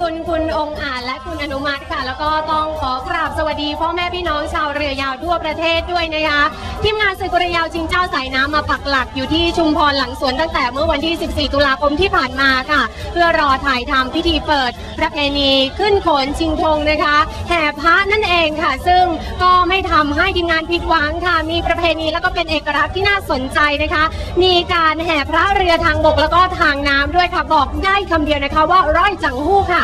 คุณคุณองค์อาจและคุณอนุมัติค่ะ แล้วก็ต้องขอกราบสวัสดีพ่อแม่พี่น้องชาวเรือยาวทั่วประเทศด้วยนะคะทีมงานสื่อเรือยาวจิงเจ้าสายน้ำมาปักหลักอยู่ที่ชุมพรหลังสวนตั้งแต่เมื่อวันที่ 14 ตุลาคมที่ผ่านมาค่ะ เพื่อรอถ่ายทำพิธีเปิดประเพณีขึ้นโขนชิงธงนะคะแห่พระนั่นเองค่ะ ซึ่งก็ไม่ทำให้ทีมงานผิดหวังค่ะ มีประเพณีแล้วก็เป็นเอกลักษณ์ที่น่าสนใจนะคะ มีการแห่พระเรือทางบกแล้วก็ทางน้ำด้วยค่ะบอกได้คำเดียวนะคะว่าร้อยจังหู้ค่ะ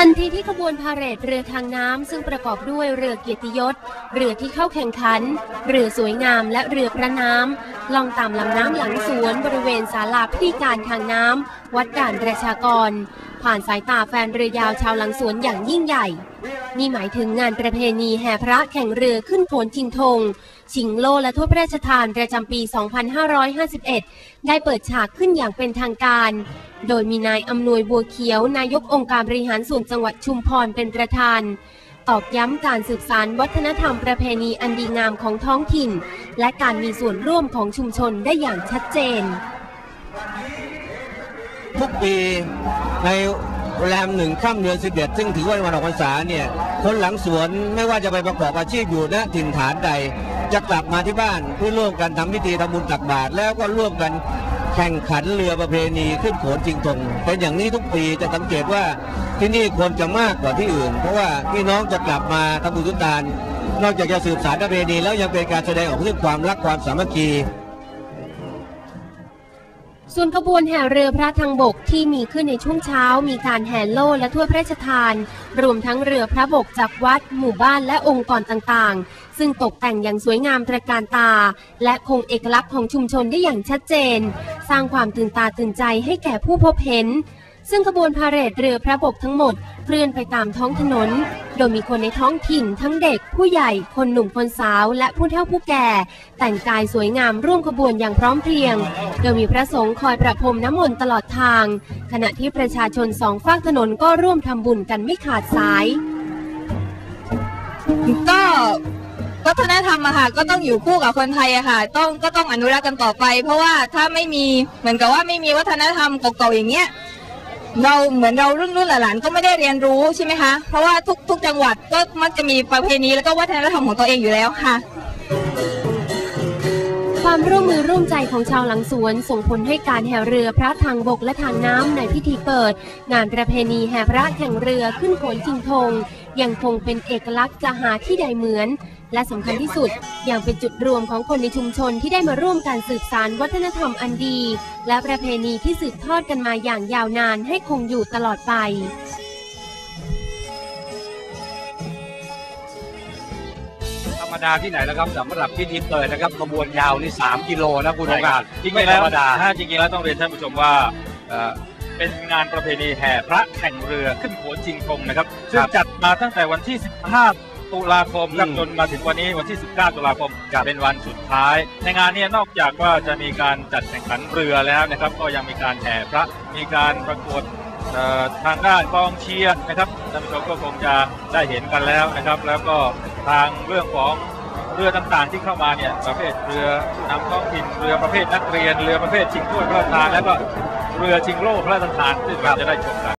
ทันทีที่ขบวนพาเหรดเรือทางน้ำซึ่งประกอบด้วยเรือเกียรติยศ เรือที่เข้าแข่งขัน เรือสวยงามและเรือพระน้ำล่องตามลำน้ำหลังสวนบริเวณศาลาพิธีการทางน้ำวัดด่านประชากร ผ่านสายตาแฟนเรือยาวชาวหลังสวนอย่างยิ่งใหญ่ นี่หมายถึงงานประเพณีแห่พระแข่งเรือขึ้นโขนชิงธงชิงโลและถ้วพระราชทานประจำปี 2551 ได้เปิดฉากขึ้นอย่างเป็นทางการ โดยมีนายอำนวยบัวเขียวนายกองค์การบริหารส่วนจังหวัดชุมพรเป็นประธานตอกย้ำการสืบสานวัฒนธรรมประเพณีอันดีงามของท้องถิ่น และการมีส่วนร่วมของชุมชนได้อย่างชัดเจน ทุกปีใน แรมหนึ่งค่ำเดือนสิบเอ็ดซึ่งถือว่าเป็นวันออกพรรษาเนี่ยคนหลังสวนไม่ว่าจะไปประกอบอาชีพอยู่ณถิ่นฐานใด จะกลับมาที่บ้านเพื่อร่วมกันทำพิธีทำบุญตักบาตรแล้วก็ร่วมกันแข่งขันเรือประเพณีขึ้นโขนจริงตงเป็นอย่างนี้ทุกปีจะสังเกตว่าที่นี่คนจะมากกว่าที่อื่น เพราะว่าพี่น้องจะกลับมาทำบุญทุกทานนอกจากจะสืบสานประเพณีแล้วยังเป็นการแสดงออกถึงความรักความสามัคคี ส่วนขบวนแห่เรือพระทางบกที่มีขึ้นในช่วงเช้า มีการแห่โล่และถ้วยพระราชทาน รวมทั้งเรือพระบกจากวัด หมู่บ้านและองค์กรต่างๆ ซึ่งตกแต่งอย่างสวยงามตระการตา และคงเอกลักษณ์ของชุมชนได้อย่างชัดเจน สร้างความตื่นตาตื่นใจให้แก่ผู้พบเห็น ซึ่งขบวนพาเหรดเรือพระบกทั้งหมดเคลื่อนไปตามท้องถนน โดยมีคนในท้องถิ่นทั้งเด็กผู้ใหญ่คนหนุ่มคนสาว และผู้เฒ่าผู้แก่ แต่งกายสวยงามร่วมขบวนอย่างพร้อมเพรียง โดยมีพระสงฆ์คอยประพรมน้ำมนต์ตลอดทาง ขณะที่ประชาชนสองฝากถนนก็ร่วมทำบุญกันไม่ขาดสาย ก็วัฒนธรรมอะค่ะก็ต้องอยู่คู่กับคนไทยอะค่ะ ต้องก็ต้องอนุรักษ์กันต่อไป เพราะว่าถ้าไม่มีเหมือนกับว่าไม่มีวัฒนธรรมเก่าๆอย่างเงี้ย เราเหมือนเรารุ่นรุ่นหลานๆก็ไม่ได้เรียนรู้ใช่ไหมคะ เพราะว่าทุกทุกจังหวัดก็มักจะมีประเพณีแล้วก็วัฒนธรรมของตัวเองอยู่แล้วค่ะ ความร่วมมือร่วมใจของชาวหลังสวนส่งผลให้การแห่เรือพระทางบกและทางน้ำในพิธีเปิด งานประเพณีแห่พระแข่งเรือขึ้นโขนชิงธงยังคงเป็นเอกลักษณ์จะหาที่ใดเหมือน และสำคัญที่สุดยังเป็นจุดรวมของคนในชุมชนที่ได้มาร่วมการสืบสานวัฒนธรรมอันดี และประเพณีที่สืบทอดกันมาอย่างยาวนานให้คงอยู่ตลอดไปธรรมดาที่ไหนแล้วครับสำหรับพิธีเปิดนะครับขบวนยาวนี่3กิโลนะคุณโอกาสจริงไม่ๆธแล้รวรมดาถ้าจริงๆแล้วต้องเรียนท่านผู้ชมว่าเอ่อเป็นงานประเพณีแห่พระแข่งเรือขึ้นโขนชิงธงนะครับซึ่งจัดมาตั้งแต่วันที่ 15 ตุลาคมครับอืมจนมาถึงวันนี้วันที่ 19 ตุลาคมเป็นวันสุดท้าย ในงานเนี้นอกจากว่าจะมีการจัดแข่งขันเรือแล้วนะครับ ก็ยังมีการแห่พระมีการประกวดเอ่อทางด้านกองเชียร์นะครับท่านผู้ชมก็คงจะได้เห็นกันแล้วนะครับ แล้วก็ทางเรื่องของเรือต่างๆที่เข้ามาเนี่ยประเภทเรือนำท้องถิ่นเรือประเภทนักเรียนเรือประเภทชิงถ้วยพระราชทานแล้วก็เรือชิงโล่พระราชทานซึ่งเราจะได้ชมกัน